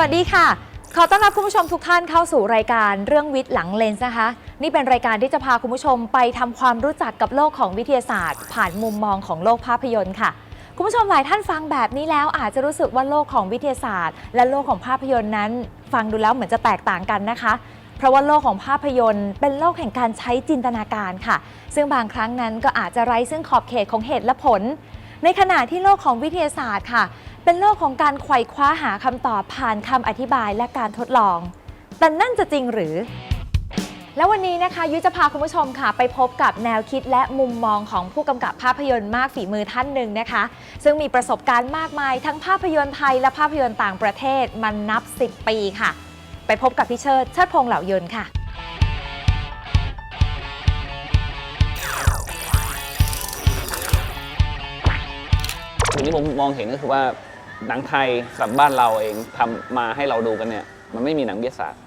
สวัสดีค่ะ ขอต้อนรับคุณผู้ชมทุกท่านเข้าสู่รายการเรื่องวิทย์หลังเลนส์นะคะ นี่เป็นรายการที่จะพาคุณผู้ชมไปทำความรู้จักกับโลกของวิทยาศาสตร์ ผ่านมุมมองของโลกภาพยนตร์ค่ะ คุณผู้ชมหลายท่านฟังแบบนี้แล้วอาจจะรู้สึกว่าโลกของวิทยาศาสตร์ และโลกของภาพยนตร์นั้น ฟังดูแล้วเหมือนจะแตกต่างกันนะคะเพราะว่าโลกของภาพยนตร์ เป็นโลกแห่งการใช้จินตนาการค่ะ ซึ่งบางครั้งนั้นก็อาจจะไร้ซึ่งขอบเขตของเหตุและผล ในขณะที่โลกของวิทยาศาสตร์ค่ะ เป็นโลกของการไขว่คว้าหาคำตอบผ่านคำอธิบายและการทดลอง แต่นั่นจะจริงหรือ แล้ววันนี้นะคะยุ้ยจะพาคุณผู้ชมค่ะ ไปพบกับแนวคิดและมุมมองของผู้กำกับภาพยนตร์มากฝีมือท่านหนึ่งนะคะ ซึ่งมีประสบการณ์มากมาย ทั้งภาพยนตร์ไทยและภาพยนตร์ต่างประเทศมันนับ 10 ปีค่ะ ไปพบกับพี่เชิดเชิดพงษ์เหล่ายนค่ะสิ่งที่ผมมองเห็นก็คือว่า หนังไทยสำหรับบ้านเราเองทำมาให้เราดูกันเนี่ย มันไม่มีหนังวิทยาศาสตร์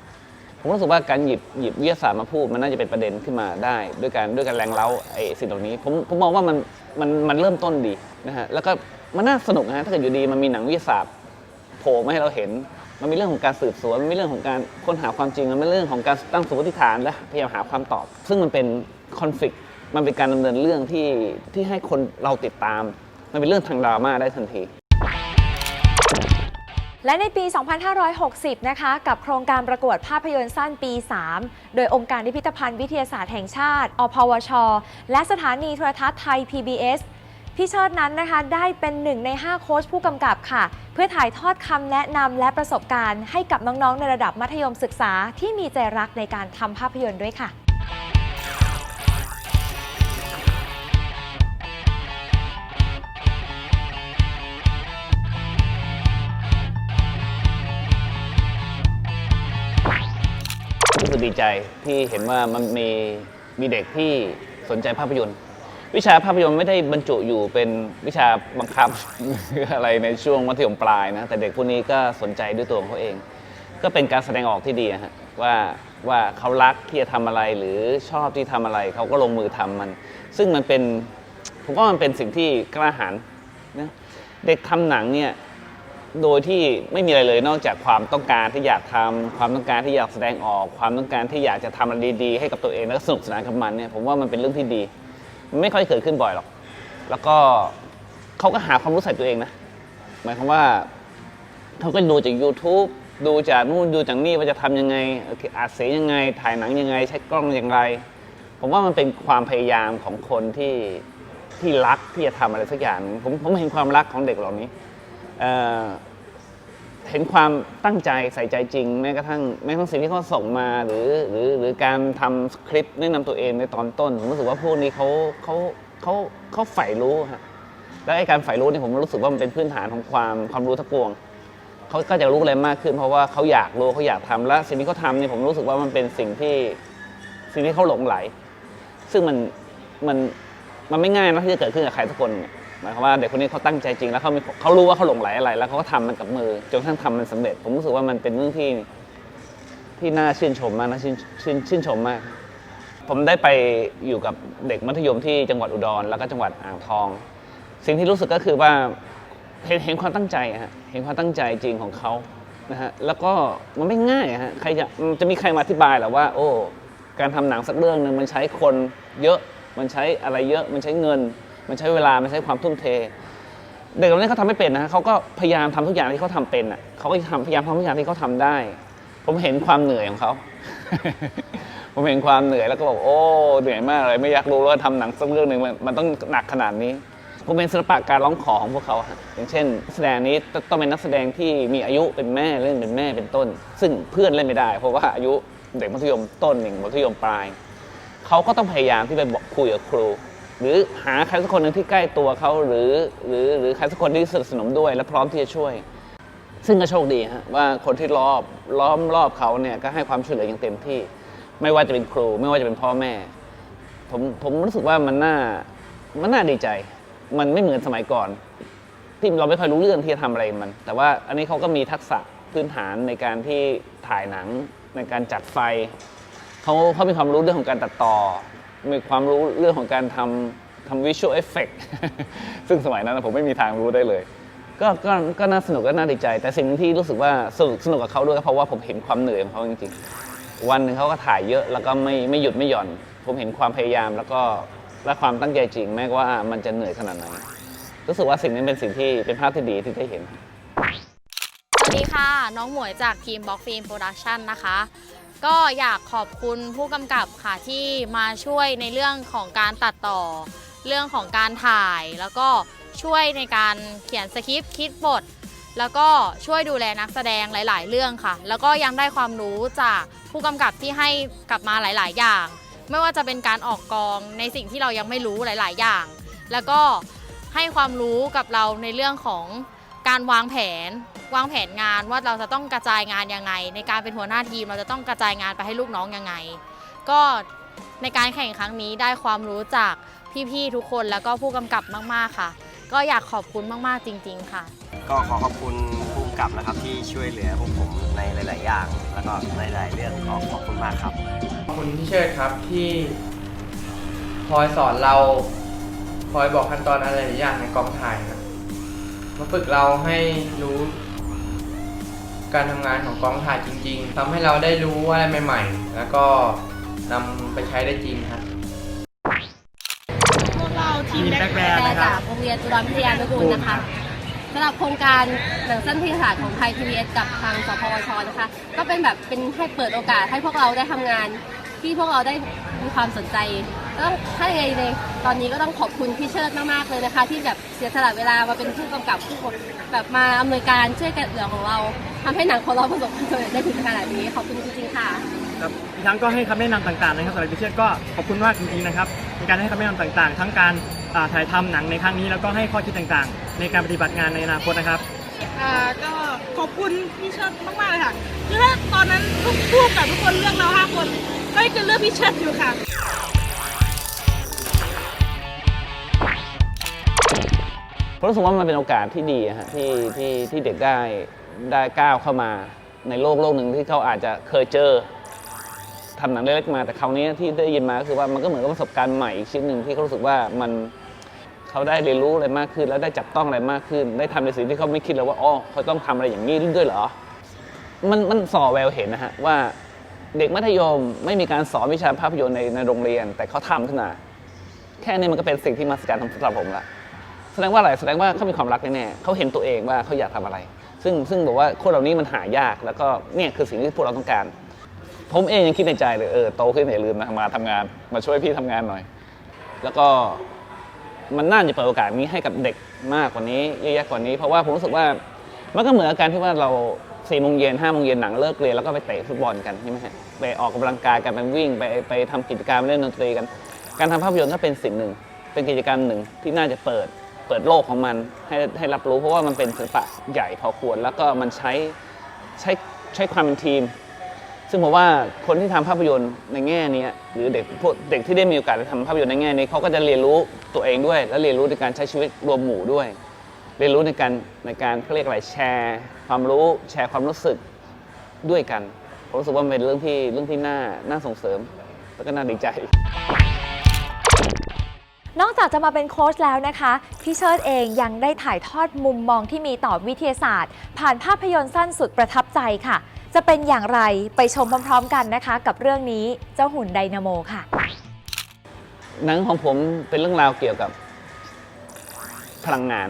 ผมรู้สึกว่าการหยิบหยิบวิทยาศาสตร์มาพูด มันน่าจะเป็นประเด็นขึ้นมาได้ด้วยการด้วยการแรงเล้าไอ้สิ่งเหล่านี้ ผมผมมองว่ามันมันมันเริ่มต้นดีนะฮะแล้วก็มันน่าสนุกนะฮะถ้าเกิดอยู่ดีมันมีหนังวิทยาศาสตร์โผล่มาให้เราเห็น มันมีเรื่องของการสืบสวนมันมีเรื่องของการค้นหาความจริงมันมีเรื่องของการตั้งสมมติฐานและพยายามหาความตอบ ซึ่งมันเป็นคอนฟ lict มันเป็นการดำเนินเรื่องที่ที่ให้คนเราติดตาม มันเป็นเรื่องทางดราม่าได้ทันที และในปี 2560 นะคะกับโครงการประกวดภาพยนตร์สั้นปี 3 โดยองค์การพิพิธภัณฑ์วิทยาศาสตร์แห่งชาติ อพวช และสถานีโทรทัศน์ไทย PBS พี่เชิดนั้นนะคะได้เป็นหนึ่งใน 5 โค้ชผู้กำกับค่ะ เพื่อถ่ายทอดคำแนะนำและประสบการณ์ให้กับน้องๆ ในระดับมัธยมศึกษาที่มีใจรักในการทำภาพยนตร์ด้วยค่ะ รู้สึกดีใจที่เห็นว่ามันมีมีเด็กที่สนใจภาพยนตร์ วิชาภาพยนตร์ไม่ได้บรรจุอยู่เป็นวิชาบังคับ อะไรในช่วงมัธยมปลายนะแต่เด็กพวกนี้ก็สนใจด้วยตัวของเขาเอง ก็เป็นการแสดงออกที่ดีฮะว่าว่าเขารักที่จะทำอะไรหรือชอบที่ทำอะไรเขาก็ลงมือทำมัน ซึ่งมันเป็นผมว่ามันเป็นสิ่งที่กล้าหาญนะเด็กทำหนังเนี่ย โดยที่ไม่มีอะไรเลยนอกจากความต้องการที่อยากทำความต้องการที่อยากแสดงออก ความต้องการที่อยากจะทำอะไรดีๆ ให้กับตัวเองแล้วก็สนุกสนานกับมันเนี่ยผมว่ามันเป็นเรื่องที่ดีไม่ค่อยเกิดขึ้นบ่อยหรอก แล้วก็เขาก็หาความรู้ใส่ตัวเองนะหมายความว่าเขาก็ดูจาก YouTube ดูจากนู่นดูจากนี่ว่าจะทำยังไงอาเสียยังไง ถ่ายหนังยังไง ใช้กล้องอย่างไร ผมว่ามันเป็นความพยายามของคนที่ที่รักที่จะทำอะไรสักอย่าง ผมผมเห็นความรักของเด็กเหล่านี้ เห็นความตั้งใจใส่ใจจริงแม้กระทั่งแม้กระทั่งสิ่งที่เขาส่งมาหรือหรือหรือการทำคลิปแนะนำตัวเองในตอนต้น ผมรู้สึกว่าพวกนี้เขาเขาเขาเขาใฝ่รู้ฮะแล้วไอ้การใฝ่รู้เนี่ยผมรู้สึกว่ามันเป็นพื้นฐานของความความรู้ทั้งปวงเขาก็จะรู้อะไรมากขึ้น เพราะว่าเขาอยากรู้เขาอยากทำและสิ่งที่เขาทำเนี่ยผมรู้สึกว่ามันเป็นสิ่งที่สิ่งที่เขาหลงไหล ซึ่งมันมันมันไม่ง่ายนะที่จะเกิดขึ้นกับใครทุกคนเนี่ย หมายความว่าเด็กคนนี้เขาตั้งใจจริงแล้วเขามีเขารู้ว่าเขาหลงไหลอะไร แล้วเขาก็ทำมันกับมือจนกระทั่งทำมันสำเร็จ ผมรู้สึกว่ามันเป็นเรื่องที่ที่น่าชื่นชมมากน่าชื่นชื่นชื่นชมมาก ผมได้ไปอยู่กับเด็กมัธยมที่จังหวัดอุดรแล้วก็จังหวัดอ่างทอง สิ่งที่รู้สึกก็คือว่าเห็นเห็นความตั้งใจฮะเห็นความตั้งใจจริงของเขานะฮะแล้วก็มันไม่ง่ายฮะใครจะจะมีใครมาอธิบายหรอว่า โอ้ การทำหนังสักเรื่องหนึ่งมันใช้คนเยอะมันใช้อะไรเยอะมันใช้เงิน มันใช้เวลา มันใช้ความทุ่มเท เด็กเหล่านี้เขาทำไม่เป็นนะฮะเขาก็พยายามทำทุกอย่างที่เขาทำเป็นอะเขาก็ทำพยายามทำทุกอย่างที่เขาทำได้ ผมเห็นความเหนื่อยของเขา ผมเห็นความเหนื่อยแล้วก็บอกโอ้เหนื่อยมากเลยไม่อยากรู้ว่าทำหนังสักเรื่องหนึ่งมันต้องหนักขนาดนี้ผมเป็นศิลปะการร้องขอของพวกเขาฮะอย่างเช่น แสดงนี้ต้องเป็นนักแสดงที่มีอายุเป็นแม่เล่นเป็นแม่เป็นต้น ซึ่งเพื่อนเล่นไม่ได้ เพราะว่าอายุเด็กมัธยมต้นหนึ่งมัธยมปลาย เขาก็ต้องพยายามที่ไปบอกคุยกับครู หรือหาใครสักคนหนึ่งที่ใกล้ตัวเขาหรือหรือหรือใครสักคนที่สนิทสนมด้วย และพร้อมที่จะช่วย ซึ่งก็โชคดีฮะว่าคนที่รอบล้อมรอบเขาเนี่ยก็ให้ความช่วยเหลืออย่างเต็มที่ ไม่ว่าจะเป็นครู ไม่ว่าจะเป็นพ่อแม่ ผมผมรู้สึกว่ามันน่ามันน่าดีใจ มันไม่เหมือนสมัยก่อน ที่เราไม่ค่อยรู้เรื่องที่จะทำอะไรมัน แต่ว่าอันนี้เขาก็มีทักษะพื้นฐานในการที่ถ่ายหนังในการจัดไฟเขาเขามีความรู้เรื่องของการตัดต่อ มีความรู้เรื่องของการทำทำวิชวลเอฟเฟกซึ่งสมัยนั้นผมไม่มีทางรู้ได้เลย ก็ก็ก็น่าสนุกก็น่าดีใจ แต่สิ่งที่รู้สึกว่าสนุกสนุกกับเขาด้วยก็เพราะว่าผมเห็นความเหนื่อยของเขาจริงๆ วันหนึ่งเขาก็ถ่ายเยอะแล้วก็ไม่ไม่หยุดไม่หย่อน ผมเห็นความพยายามแล้วก็และความตั้งใจจริงแม้ว่ามันจะเหนื่อยขนาดไหนรู้สึกว่าสิ่งนี้เป็นสิ่งที่เป็นภาพที่ดีที่ได้เห็น สวัสดีค่ะ น้องหมวยจากทีมบล็อกฟิล์มโปรดักชันนะคะ ก็อยากขอบคุณผู้กำกับค่ะที่มาช่วยในเรื่องของการตัดต่อ เรื่องของการถ่าย แล้วก็ช่วยในการเขียนสคริปต์คิดบท แล้วก็ช่วยดูแลนักแสดงหลาย ๆ เรื่องค่ะ แล้วก็ยังได้ความรู้จากผู้กำกับที่ให้กลับมาหลาย ๆ อย่าง ไม่ว่าจะเป็นการออกกองในสิ่งที่เรายังไม่รู้หลาย ๆ อย่าง แล้วก็ให้ความรู้กับเราในเรื่องของการวางแผน วางแผนงานว่าเราจะต้องกระจายงานยังไง ในการเป็นหัวหน้าทีมเราจะต้องกระจายงานไปให้ลูกน้องยังไง ก็ในการแข่งครั้งนี้ได้ความรู้จากพี่ๆทุกคนแล้วก็ผู้กำกับมากๆค่ะ ก็อยากขอบคุณมากๆจริง ๆ ค่ะ ก็ขอขอบคุณภูมิกับนะครับที่ช่วยเหลือพวกผมในหลาย ๆ อย่าง แล้วก็ในหลายๆเรื่องขอขอบคุณมากครับ ขอบคุณพี่เชิดครับที่คอยสอนเราคอยบอกขั้นตอนอะไรหลายอย่างในกองถ่ายครับมาฝึกเราให้รู้ การทำงานของกองถ่ายจริง ๆทำให้เราได้รู้อะไรใหม่ ๆ แล้วก็นำไปใช้ได้จริงครับ พวกเราทีมทีมแบ็คแบ็คแบแบนนนะนะครัคะบโรงเรียนจุฬาวิทยานุกูลนะคะสำหรับโครงการหนังสั้นเทศศาสตร์ของไทย PBS กับทางสพวชนะคะ ก็เป็นแบบเป็นให้เปิดโอกาสให้พวกเราได้ทำงาน ที่พวกเราได้มีความสนใจก็ ต้องถ้ายังไงในตอนนี้ก็ต้องขอบคุณพี่เชิดมากๆเลยนะคะ ที่แบบเสียสละเวลามาเป็นผู้กำกับผู้แบบมาอำนวยการช่วยกันเหลือของเราทำให้หนังของเราประสบความสำเร็จได้ถึงขนาดนี้ขอบคุณจริงๆค่ะ ครับอีกทั้งก็ให้คำแนะนำต่างๆนะครับสำหรับพิเชษก็ขอบคุณมากจริงๆนะครับในการให้คำแนะนำต่างๆ ทั้งการอ่าถ่ายทำหนังในครั้งนี้แล้วก็ให้ข้อคิดต่างๆ ในการปฏิบัติงานในอนาคตนะครับ อ่าก็ขอบคุณพี่เชิดมากๆเลยค่ะคือถ้าตอนนั้นทุกพูดกับทุกคนเลือกเราห้าคน ก็จะเลือกพี่เชิดอยู่ค่ะ ผมรู้สึกว่ามันเป็นโอกาสที่ดีอะฮะที่ที่ที่เด็กได้ได้ก้าวเข้ามาในโลกโลกหนึ่งที่เขาอาจจะเคยเจอทำหนังเล็กๆมาแต่คราวนี้ที่ได้ยินมาก็คือว่ามันก็เหมือนกับประสบการณ์ใหม่อีกชิ้นหนึ่งที่เขารู้สึกว่ามันเขาได้เรียนรู้อะไรมากขึ้น แล้วได้จับต้องอะไรมากขึ้น ได้ทำในสิ่งที่เขาไม่คิดเลยว่าอ๋อเขาต้องทำอะไรอย่างนี้ด้วยเหรอ มันมันส่อแววเห็นนะฮะว่าเด็กมัธยมไม่มีการสอนวิชาภาพยนตร์ในในโรงเรียน แต่เขาทำขึ้นมาแค่นี้มันก็เป็นสิ่งที่มหัศจรรย์สำหรับผมละ แสดงว่าอะไรแสดงว่าเขามีความรักแน่ๆเขาเห็นตัวเองว่าเขาอยากทำอะไร ซึ่งซึ่งบอกว่าคนเหล่านี้มันหายากแล้วก็เนี่ยคือสิ่งที่พวกเราต้องการ ผมเองยังคิดในใจเลยเออโตขึ้นอย่าลืมนะมาทำงาน มาช่วยพี่ทำงานหน่อย แล้วก็มันน่าจะเปิดโอกาสนี้ให้กับเด็กมากกว่านี้เยอะแยะกว่านี้ เพราะว่าผมรู้สึกว่ามันก็เหมือนกับการที่ว่าเราสี่โมงเย็นห้าโมงเย็นหนังเลิกเรียนแล้วก็ไปเตะฟุตบอลกันใช่ไหมฮะไปออกกำลังกายกันไปวิ่งไปไปทำกิจกรรมเล่นดนตรีกัน การทำภาพยนตร์ก็เป็นสิ่งหนึ่ง เป็นกิจกรรมหนึ่งที่น่าจะเปิด เปิดโลกของมันให้ให้รับรู้เพราะว่ามันเป็นศิลปะใหญ่พอควร แล้วก็มันใช้ใช้ใช้ความเป็นทีม ซึ่งผมว่าคนที่ทำภาพยนตร์ในแง่นี้หรือเด็กพวกเด็กที่ได้มีโอกาสทำภาพยนตร์ในแง่นี้เขาก็จะเรียนรู้ตัวเองด้วย และเรียนรู้ในการใช้ชีวิตรวมหมู่ด้วย เรียนรู้ในการในการเขาเรียกอะไรแชร์ ความรู้แชร์ความรู้สึกด้วยกันผมรู้สึกว่ามันเป็นเรื่องที่เรื่องที่น่าน่าส่งเสริม แล้วก็น่าดีใจ นอกจากจะมาเป็นโค้ชแล้วนะคะ พี่เชิดเองยังได้ถ่ายทอดมุมมองที่มีต่อวิทยาศาสตร์ ผ่านภาพยนตร์สั้นสุดประทับใจค่ะ จะเป็นอย่างไรไปชมพร้อมๆ กันนะคะ กับเรื่องนี้เจ้าหุ่นไดนาโมค่ะ หนังของผมเป็นเรื่องราวเกี่ยวกับพลังงาน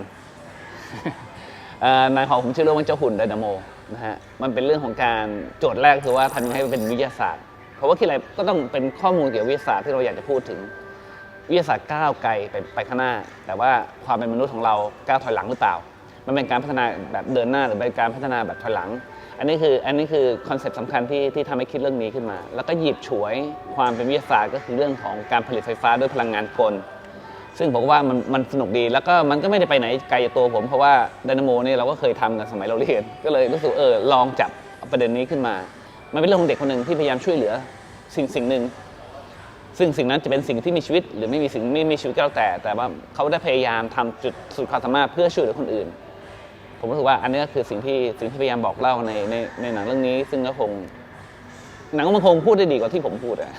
เอ่อหนังของผมชื่อเรื่องว่าเจ้าหุ่นไดนาโมนะฮะมันเป็นเรื่องของการโจทย์แรกคือว่าทำยังไงให้มันเป็นวิทยาศาสตร์ เพราะว่าคิดอะไรก็ต้องเป็นข้อมูลเกี่ยวกับวิทยาศาสตร์ที่เราอยากจะพูดถึง วิทยาศาสตร์ก้าวไกลไปไปข้างหน้า แต่ว่าความเป็นมนุษย์ของเราก้าวถอยหลังหรือเปล่า มันเป็นการพัฒนาแบบเดินหน้าหรือเป็นการพัฒนาแบบถอยหลัง อันนี้คืออันนี้คือคอนเซปต์สำคัญที่ที่ทำให้คิดเรื่องนี้ขึ้นมา แล้วก็หยิบฉวยความเป็นวิทยาศาสตร์ก็คือเรื่องของการผลิตไฟฟ้าด้วยพลังงานกล ซึ่งผมว่ามันมันสนุกดี แล้วก็มันก็ไม่ได้ไปไหนไกลจากตัวผมเพราะว่าไดนาโมเนี่ยเราก็เคยทำกันสมัยเราเรียน ก็เลยรู้สึกเออลองจับประเด็นนี้ขึ้นมา มันเป็นเรื่องของเด็กคนหนึ่งที่พยายามช่วยเหลือสิ่งสิ่งหนึ่ง ซึ่งสิ่งนั้นจะเป็นสิ่งที่มีชีวิต หรือไม่มีสิ่งไม่มีชีวิตก็แล้วแต่ แต่ว่าเขาได้พยายามทำจุดสุดความสามารถเพื่อช่วยเหลือคนอื่น ผมรู้สึกว่าอันนี้ก็คือสิ่งที่สิ่งที่พยายามบอกเล่าในในในหนังเรื่องนี้ ซึ่งก็คงหนังมันคงพูดได้ดีกว่าที่ผมพูดอะ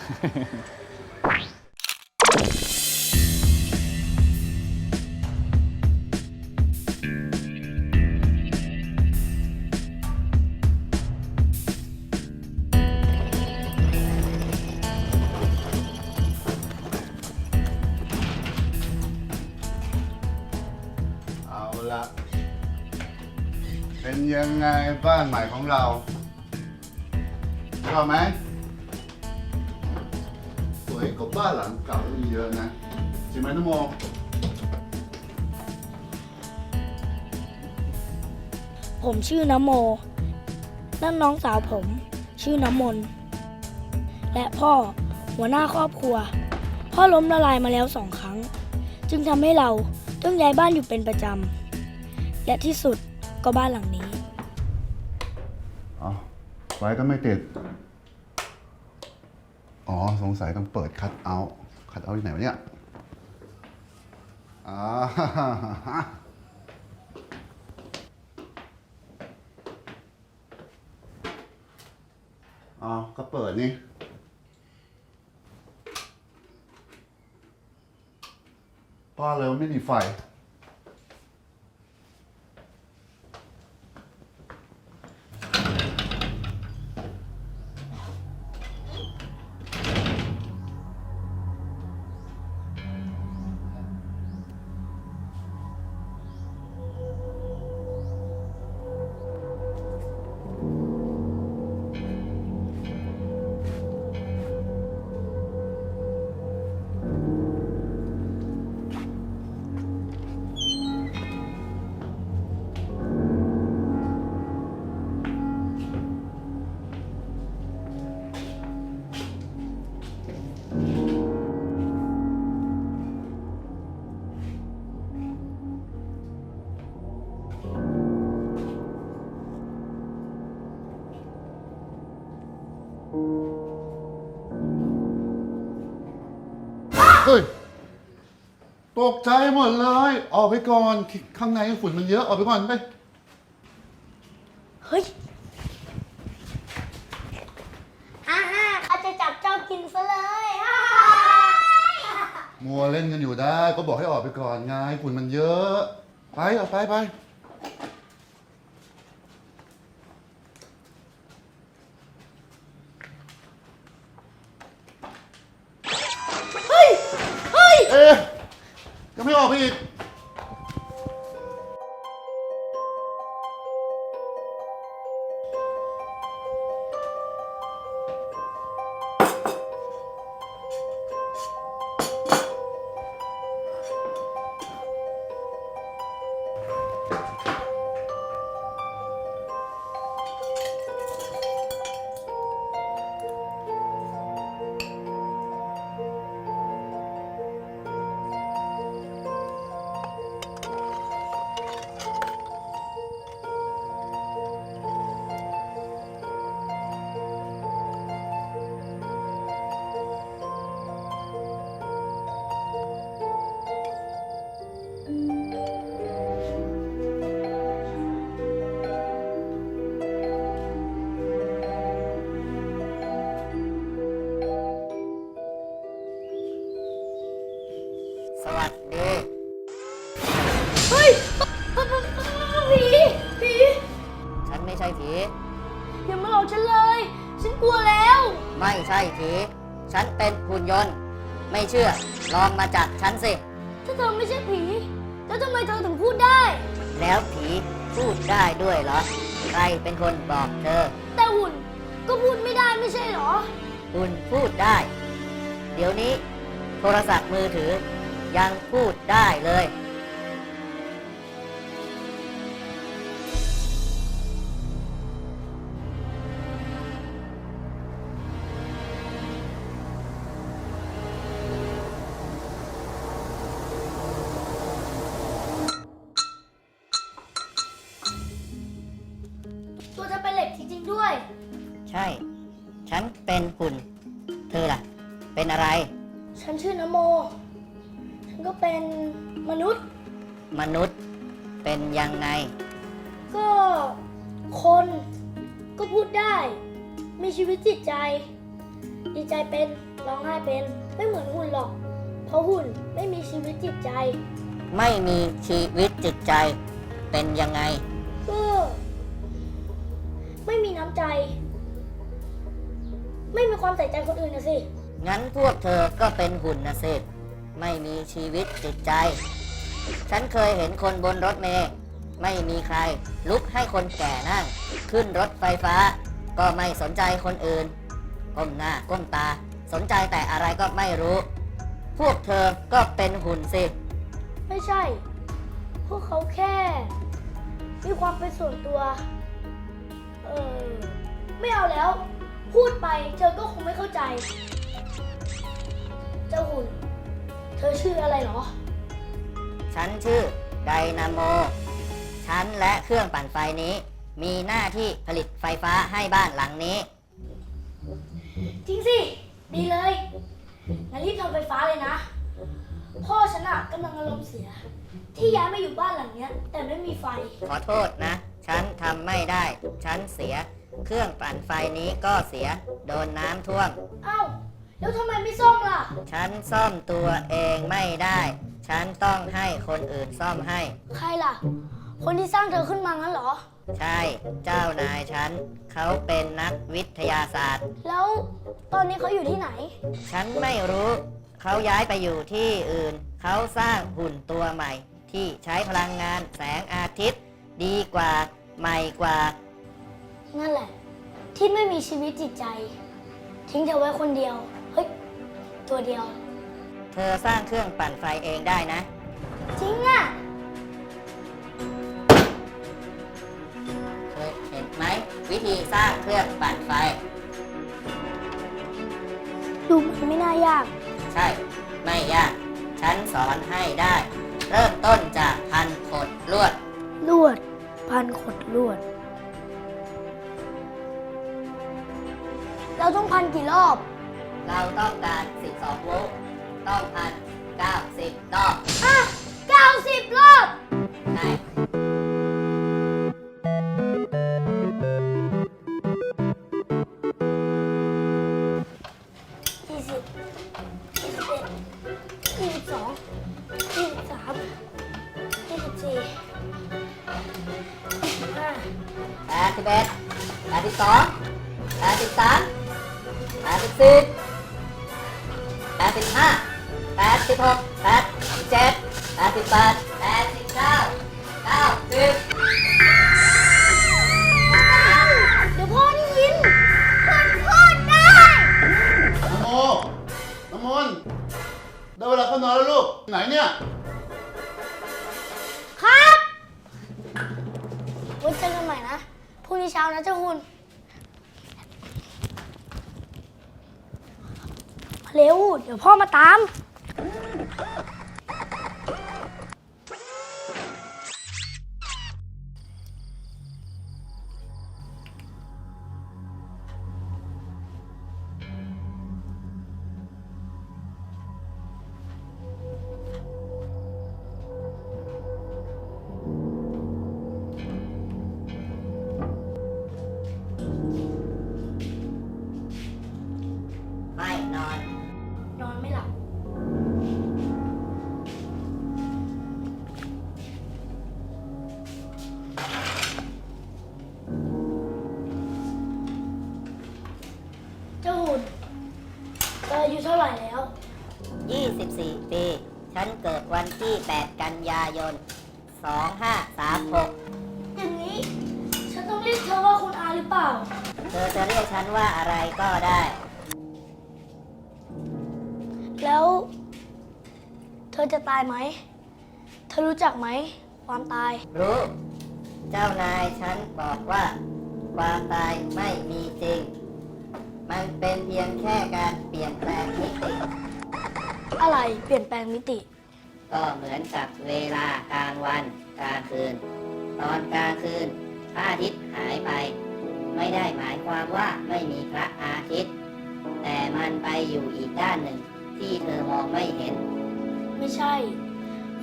เราชอบไหมสวยกว่าบ้านหลังเก่าเยอะนะจริงไหมน้องโมผมชื่อนโม นั่นน้องสาวผม ชื่อน้ำมนต์และพ่อหัวหน้าครอบครัว พ่อล้มละลายมาแล้วสองครั้ง จึงทำให้เราต้องย้ายบ้านอยู่เป็นประจำ และที่สุดก็บ้านหลังนี้ ไฟก็ไม่ติด อ๋อ สงสัยต้องเปิดคัดเอาท์คัดเอาท์ที่ไหนวะเนี่ยอ่าอ๋อ ก็เปิดนี่ป้าเลยว่าไม่มีไฟ เฮ้ย ตกใจหมดเลย ออกไปก่อน ข้างในฝุ่นมันเยอะ ออกไปก่อนไป สวัสดี เฮ้ยผี ผีฉันไม่ใช่ผี อย่ามาหลอกฉันเลย ฉันกลัวแล้ว ไม่ใช่ผี ฉันเป็นหุ่นยนต์ ไม่เชื่อ ลองมาจับฉันสิ ถ้าเธอไม่ใช่ผี แล้วทำไมเธอถึงพูดได้ แล้วผีพูดได้ด้วยเหรอ ใครเป็นคนบอกเธอ แต่หุ่นก็พูดไม่ได้ไม่ใช่เหรอ หุ่นพูดได้ เดี๋ยวนี้ โทรศัพท์มือถือ ยังพูดได้เลย ตัวเธอเป็นเหล็กจริงๆด้วย ใช่ ฉันเป็นหุ่น เธอล่ะ เป็นอะไร ฉันชื่อนโมฉัน ก็เป็นมนุษย์ มนุษย์เป็นยังไง ก็คนก็พูดได้ มีชีวิตจิตใจ ดีใจเป็นร้องไห้เป็นไม่เหมือนหุ่นหรอก เพราะหุ่นไม่มีชีวิตจิตใจ ไม่มีชีวิตจิตใจเป็นยังไง ก็ไม่มีน้ำใจ ไม่มีความใส่ใจคนอื่นนะสิ งั้นพวกเธอก็เป็นหุ่นนะสิ ไม่มีชีวิตจิตใจ ฉันเคยเห็นคนบนรถเมล์ไม่มีใคร ลุกให้คนแก่นั่ง ขึ้นรถไฟฟ้า ก็ไม่สนใจคนอื่น ก้มหน้าก้มตา สนใจแต่อะไรก็ไม่รู้ พวกเธอก็เป็นหุ่นสิ ไม่ใช่ พวกเขาแค่ มีความเป็นส่วนตัว เออ ไม่เอาแล้ว พูดไปเธอก็คงไม่เข้าใจ เจ้าหุ่น ธอชื่ออะไรเหรอ ฉันชื่อไดนาโม ฉันและเครื่องปั่นไฟนี้ มีหน้าที่ผลิตไฟฟ้าให้บ้านหลังนี้ จริงสิ ดีเลยงั้นรีบทำไฟฟ้าเลยนะ พ่อฉันอะกำลังอารมณ์เสีย ที่ย้ายมาอยู่บ้านหลังเนี้ย แต่ไม่มีไฟ ขอโทษนะ ฉันทำไม่ได้ ฉันเสีย เครื่องปั่นไฟนี้ก็เสีย โดนน้ำท่วม เอ้า แล้วทำไมไม่ซ่อมล่ะ ฉันซ่อมตัวเองไม่ได้ ฉันต้องให้คนอื่นซ่อมให้ ใครล่ะ คนที่สร้างเธอขึ้นมางั้นเหรอ ใช่ เจ้านายฉัน เขาเป็นนักวิทยาศาสตร์ แล้วตอนนี้เขาอยู่ที่ไหน ฉันไม่รู้ เขาย้ายไปอยู่ที่อื่น เขาสร้างหุ่นตัวใหม่ ที่ใช้พลังงานแสงอาทิตย์ ดีกว่า ใหม่กว่า นั่นแหละ ที่ไม่มีชีวิตจิตใจ ทิ้งเธอไว้คนเดียวเฮ้ย ตัวเดียว เธอสร้างเครื่องปั่นไฟเองได้นะ จริงอะ เคยเห็นไหมวิธีสร้างเครื่องปั่นไฟ ดูเหมือนไม่น่ายาก ใช่ ไม่ยาก ฉันสอนให้ได้ เริ่มต้นจากพันขดลวด ลวด พันขดลวด เราต้องพันกี่รอบ เราต้องการ 12โวลต์ต้องพัน90รอบ อะ90รอบายไหม เธอรู้จักไหม ความตาย รู้ เจ้านายฉันบอกว่า ความตายไม่มีจริง มันเป็นเพียงแค่การเปลี่ยนแปลงมิติ อะไรเปลี่ยนแปลงมิติ ก็เหมือนกับเวลากลางวันกลางคืน ตอนกลางคืนพระอาทิตย์หายไป ไม่ได้หมายความว่าไม่มีพระอาทิตย์ แต่มันไปอยู่อีกด้านหนึ่งที่เธอมองไม่เห็น ไม่ใช่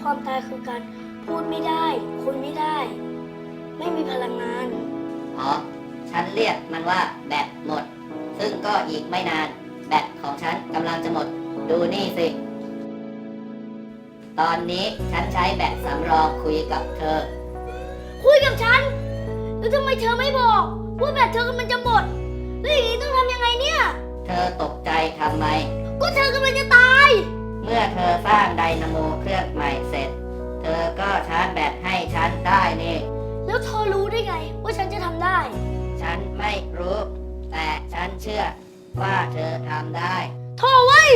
ความตายคือการพูดไม่ได้ คุยไม่ได้ ไม่มีพลังงาน อ๋อ ฉันเรียกมันว่าแบตหมด ซึ่งก็อีกไม่นาน แบตของฉันกำลังจะหมด ดูนี่สิ ตอนนี้ฉันใช้แบตสำรองคุยกับเธอ คุยกับฉัน แล้วทำไมเธอไม่บอกว่าแบตเธอกำลังจะหมด แล้วอย่างนี้ต้องทำยังไงเนี่ย เธอตกใจทำไม ก็เธอกำลังจะตาย เมื่อเธอสร้างไดนาโมเครื่องใหม่เสร็จ เธอก็ชาร์จแบตให้ฉันได้นี่ แล้วเธอรู้ได้ไงว่าฉันจะทำได้ ฉันไม่รู้ แต่ฉันเชื่อว่าเธอทำได้ โทรไว้ย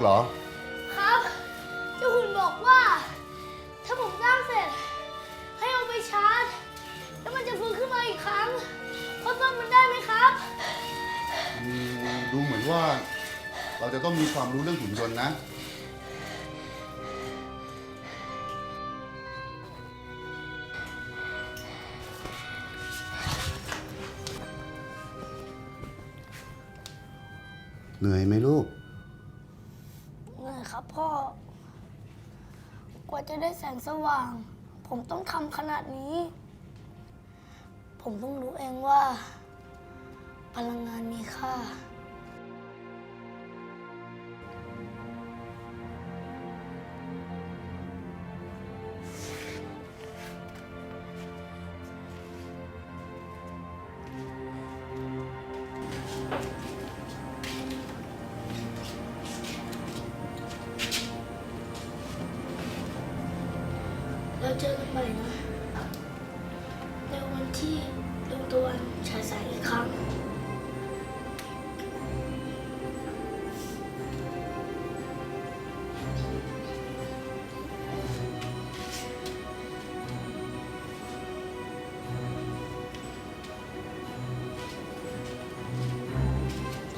เหรอ ครับ เจ้าหุ่นบอกว่า ถ้าผมสร้างเสร็จ ให้เอาไปชาร์จ แล้วมันจะฟื้นขึ้นมาอีกครั้งพ่อซ่อมมันได้ไหมครับ อืมดูเหมือนว่าเราจะต้องมีความรู้เรื่องหุ่นยนต์นะ เหนื่อยไหมลูก เหนื่อยครับพ่อ กว่าจะได้แสงส ว่าง ผมต้องทำขนาดนี้ ผมต้องรู้เองว่า พลังงานมีค่า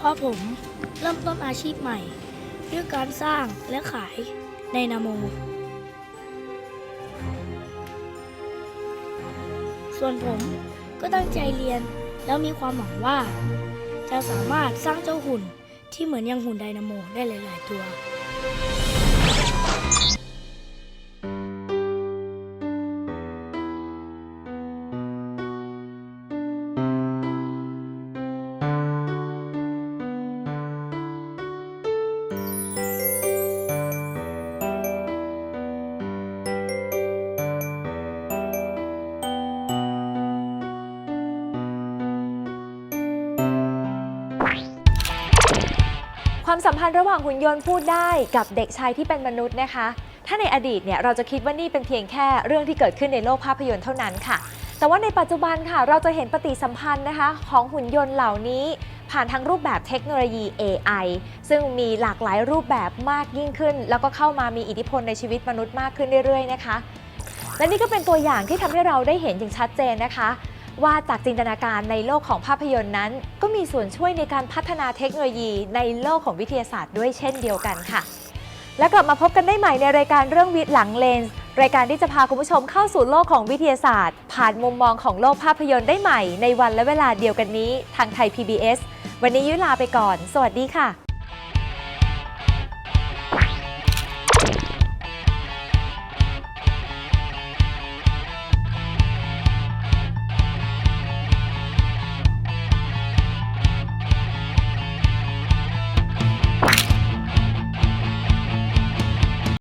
เพราะผมเริ่มต้นอาชีพใหม่ ด้วยการสร้างและขายในนาโม ส่วนผมก็ตั้งใจเรียนแล้วมีความหวังว่า จะสามารถสร้างเจ้าหุ่นที่เหมือนยังหุ่นไดนาโมได้หลาย ๆ ตัว พันธ์ระหว่างหุ่นยนต์พูดได้กับเด็กชายที่เป็นมนุษย์นะคะ ถ้าในอดีตเนี่ยเราจะคิดว่านี่เป็นเพียงแค่เรื่องที่เกิดขึ้นในโลกภาพยนตร์เท่านั้นค่ะ แต่ว่าในปัจจุบันค่ะ เราจะเห็นปฏิสัมพันธ์นะคะ ของหุ่นยนต์เหล่านี้ ผ่านทั้งรูปแบบเทคโนโลยี AI ซึ่งมีหลากหลายรูปแบบมากยิ่งขึ้น แล้วก็เข้ามามีอิทธิพลในชีวิตมนุษย์มากขึ้นเรื่อยๆนะคะ และนี่ก็เป็นตัวอย่างที่ทำให้เราได้เห็นอย่างชัดเจนนะคะ ว่าจากจินตนาการในโลกของภาพยนตร์นั้น ก็มีส่วนช่วยในการพัฒนาเทคโนโลยีในโลกของวิทยาศาสตร์ด้วยเช่นเดียวกันค่ะ และกลับมาพบกันได้ใหม่ในรายการเรื่องวิทย์หลังเลนส์รายการที่จะพาคุณผู้ชมเข้าสู่โลกของวิทยาศาสตร์ ผ่านมุมมองของโลกภาพยนตร์ได้ใหม่ในวันและเวลาเดียวกันนี้ ทางไทย PBS วันนี้ยุลาไปก่อน สวัสดีค่ะ